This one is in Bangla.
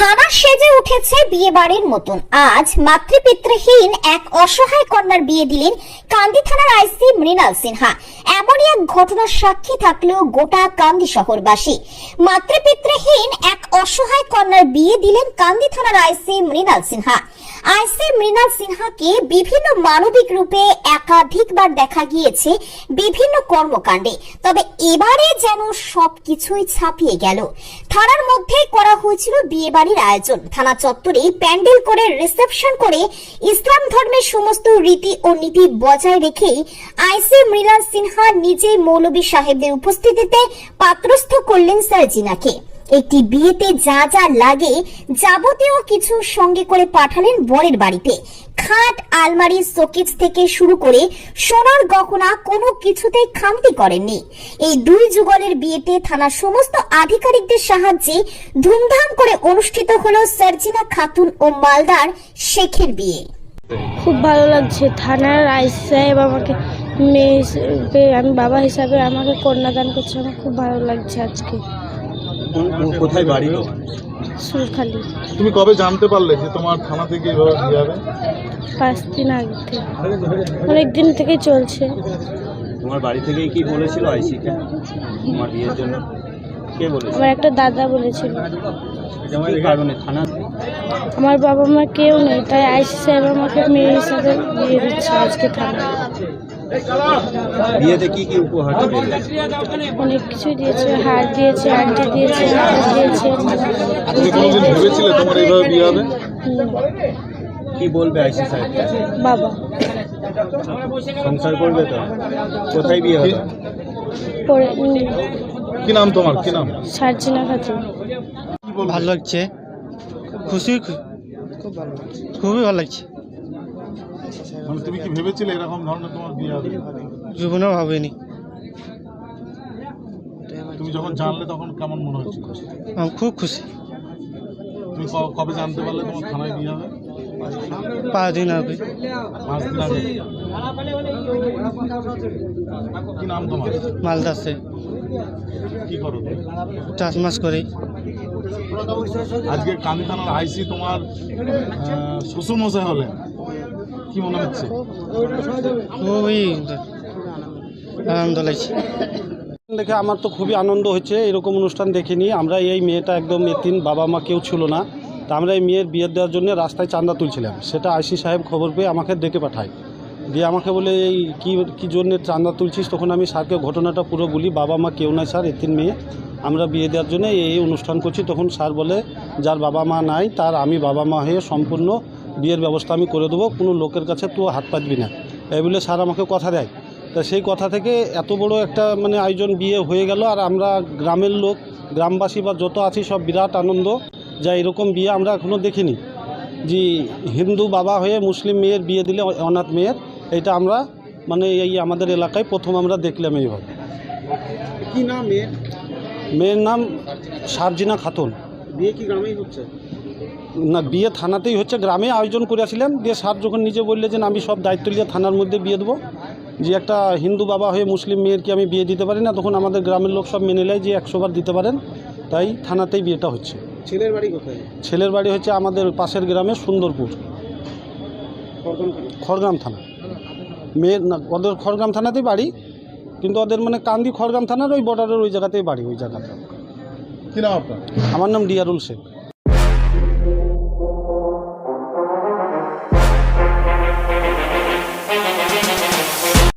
থানা সেজে উঠেছে বিয়ে বাড়ির মতন। আজ মাতৃপিতৃহীন এক অসহায় কন্যার বিয়ে দিলেন কান্দি থানার আইসি মৃণাল সিনহা। এমনই এক ঘটনার সাক্ষী থাকলেও গোটা কান্দি শহরবাসী। মাতৃপিতৃহীন এক অসহায় কন্যার বিয়ে দিলেন কান্দি থানার আইসি মৃণাল সিনহা। আইসি মৃণাল সিনহাকে বিভিন্ন মানবিক রূপে একাধিকবার দেখা গিয়েছে বিভিন্ন কর্মকাণ্ডে। তবে এবারে যেন সবকিছুই ছাপিয়ে গেল। থানার মধ্যেই করা হয়েছিল বিয়ে বাড়ির আয়োজন। থানা চত্বরে প্যান্ডেল করে রিসেপশন করে ইসলাম ধর্মের সমস্ত রীতি ও নীতি বজায় রেখেই আইসি মৃণাল সিনহা নিজেই মৌলবী সাহেবদের উপস্থিতিতে পাত্রস্থ করলেন সার্জিনাকে একটি বিয়েতে যা যা লাগে যাবতীয় কিছু সঙ্গে করে পাঠালেন বরের বাড়িতে। খাট আলমারি শোকেজ থেকে শুরু করে সোনার গহনা কোনো কিছুতেই খামতি করেননি। এই দুই যুগলের বিয়েতে থানার সমস্ত আধিকারিকদের সাহায্যে ধুমধাম করে অনুষ্ঠিত হলো সার্জিনা খাতুন ও মালদার শেখের বিয়ে। খুব ভালো লাগছে। থানার আইস সাহেব আমাকে মেয়ে হিসেবে, আমি বাবা হিসাবে আমাকে কন্যাদান করছে। আমার খুব ভালো লাগছে আজকে। কোথায় বাড়ি সুরখালি। তুমি কবে জানতে পারলে যে তোমার থানা থেকে এভাবে বিয়ে হবে পাঁচ দিন আগে থেকে। অনেক দিন থেকেই চলছে। তোমার বাড়ি থেকে কি বলেছিল আইসিটা তোমার বিয়ের জন্য? কে বলেছিল? আমার একটা দাদা বলেছিল। কারণে থানা? আমার বাবা মা কেউ নেই তাই আইসি সাহেব আমাকে মেয়ে হিসাবে বিয়ে দিচ্ছে আজকে থানা বিয়েতে কি কি উপহার অনেক কিছুই দিয়েছে হার দিয়েছে আংটি দিয়েছে দিয়েছে। তুমি কোনোদিন ভেবেছিলে তোমার এইভাবে বিয়ে হবে? কি বলবে আইসি সাহেব বাবা। সংসার করবে তো? কোথায় বিয়ে হবে? কি নাম তোমার? কি নাম? সার্জিনা খাতুন। ভালো লাগছে। খুশি? খুবই ভালো লাগছে। মানে তুমি কি ভেবেছিলে এরকম ধরনের তোমার বিয়ে হবে? জীবনেও ভাবিনি। তুমি যখন জানলে তখন কেমন মনে হচ্ছিল আমি খুব খুশি। তুমি কবে জানতে পারলে তোমার থানায় বিয়ে হবে? পাঁচ দিন আগে। পাঁচ দিন আগে। কি নাম তোমার? মালদাসে কি করো তুমি? চাষ মাস করি। আজকে কান্দি থানার আইসি তোমার শ্বশুর মশাই হলেন। কি মনে হচ্ছে? খুবই আনন্দ লাগছে। দেখে আমার তো খুবই আনন্দ হচ্ছে এরকম অনুষ্ঠান দেখিনি। আমরা এই মেয়েটা একদম এতিন বাবা মা কেউ ছিল না। তা আমরা এই মেয়ের বিয়ে দেওয়ার জন্য রাস্তায় চাঁদা তুলছিলাম। সেটা আইসি সাহেব খবর পেয়ে আমাকে ডেকে পাঠায়। দিয়ে আমাকে বলে এই কী কী জন্যে চাঁদা তুলছিস? তখন আমি স্যারকে ঘটনাটা পুরো বলি বাবা মা কেউ নাই স্যার এতিন মেয়ে। আমরা বিয়ে দেওয়ার জন্য এই এই অনুষ্ঠান করছি। তখন স্যার বলে যার বাবা মা নাই তার আমি বাবা মা হয়ে সম্পূর্ণ বিয়ের ব্যবস্থা আমি করে দেবো কোনো লোকের কাছে তুই হাত পাতবি না। এই বলে স্যার আমাকে কথা দেয়। তা সেই কথা থেকে এত বড় একটা মানে আয়োজন বিয়ে হয়ে গেল আর আমরা গ্রামের লোক গ্রামবাসী বা যত আছি সব বিরাট আনন্দ যা এরকম বিয়ে আমরা এখনও দেখিনি। যে হিন্দু বাবা হয়ে মুসলিম মেয়ের বিয়ে দিলে অনাথ মেয়ের এটা আমরা মানে এই আমাদের এলাকায় প্রথম আমরা দেখলাম এইভাবে। কি নাম মেয়ের? মেয়ের নাম সারজিনা খাতুন। বিয়ে কি গ্রামেই হচ্ছে? না বিয়ে থানাতেই হচ্ছে গ্রামে আয়োজন করেছিলাম দিয়ে স্যার যখন নিজে বললে যে আমি সব দায়িত্ব নিয়ে থানার মধ্যে বিয়ে দেবো যে একটা হিন্দু বাবা হয়ে মুসলিম মেয়ের কি আমি বিয়ে দিতে পারি না তখন আমাদের গ্রামের লোক সব মেনে নেয় যে একশো বার দিতে পারেন তাই থানাতেই বিয়েটা হচ্ছে। ছেলের বাড়ি কোথায়? ছেলের বাড়ি হচ্ছে আমাদের পাশের গ্রামে সুন্দরপুর। খড়গ্রাম থানা। মেয়ের না ওদের খড়গ্রাম থানাতেই বাড়ি কিন্তু ওদের মানে কান্দি খড়গ্রাম থানার ওই বর্ডারের ওই জায়গাতেই বাড়ি ওই জায়গাতে কি নাম আপনার? আমার নাম ডিয়ারুল শেখ।